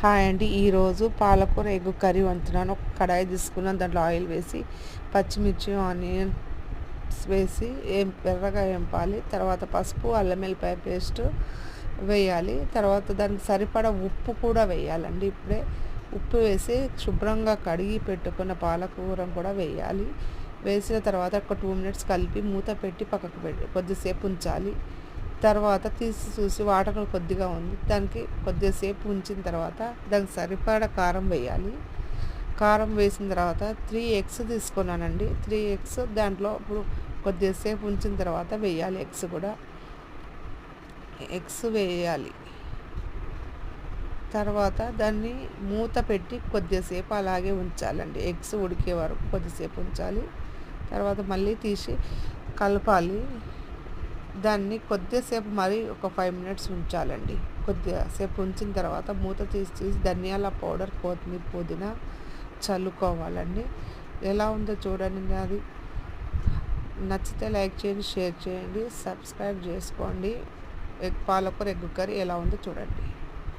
Hi అండి. ఈరోజు పాలకూర ఎగ్గు కర్రీ వండుతున్నాను. ఒక కడాయి తీసుకున్నాను. దాంట్లో ఆయిల్ వేసి పచ్చిమిర్చి ఆనియన్స్ వేసి ఏం ఎర్రగా వేంపాలి తర్వాత పసుపు అల్లం వెల్లిపాయ పేస్ట్ వేయాలి. తర్వాత దానికి సరిపడా ఉప్పు కూడా వేయాలండి ఇప్పుడే. ఉప్పు వేసి శుభ్రంగా కడిగి పెట్టుకున్న పాలకూర కూడా వేయాలి. వేసిన తర్వాత ఒక టూ మినిట్స్ కలిపి మూత పెట్టి పక్కకు పెట్టి కొద్దిసేపు ఉంచాలి. తర్వాత తీసి చూసి వాటర్ కొద్దిగా ఉంది. దానికి కొద్దిసేపు ఉంచిన తర్వాత దానికి సరిపడా కారం వేయాలి. కారం వేసిన తర్వాత త్రీ ఎగ్స్ తీసుకున్నానండి. త్రీ ఎగ్స్ దాంట్లో ఇప్పుడు కొద్దిసేపు ఉంచిన తర్వాత వేయాలి ఎగ్స్ కూడా. ఎగ్స్ వేయాలి. తర్వాత దాన్ని మూత పెట్టి కొద్దిసేపు అలాగే ఉంచాలండి. ఎగ్స్ ఉడికే వరకు కొద్దిసేపు ఉంచాలి. తర్వాత మళ్ళీ తీసి కలపాలి. దాన్ని కొద్దిసేపు మరి ఒక ఫైవ్ మినిట్స్ ఉంచాలండి. కొద్దిసేపు ఉంచిన తర్వాత మూత తీసి తీసి ధనియాల పౌడర్ కొత్తిమీర పుదీనా చల్లుకోవాలండి. ఎలా ఉందో చూడండి అది నచ్చితే లైక్ చేయండి షేర్ చేయండి సబ్స్క్రైబ్ చేసుకోండి. ఎగ్ పాలకూర ఎగ్ కర్రీ ఎలా ఉందో చూడండి.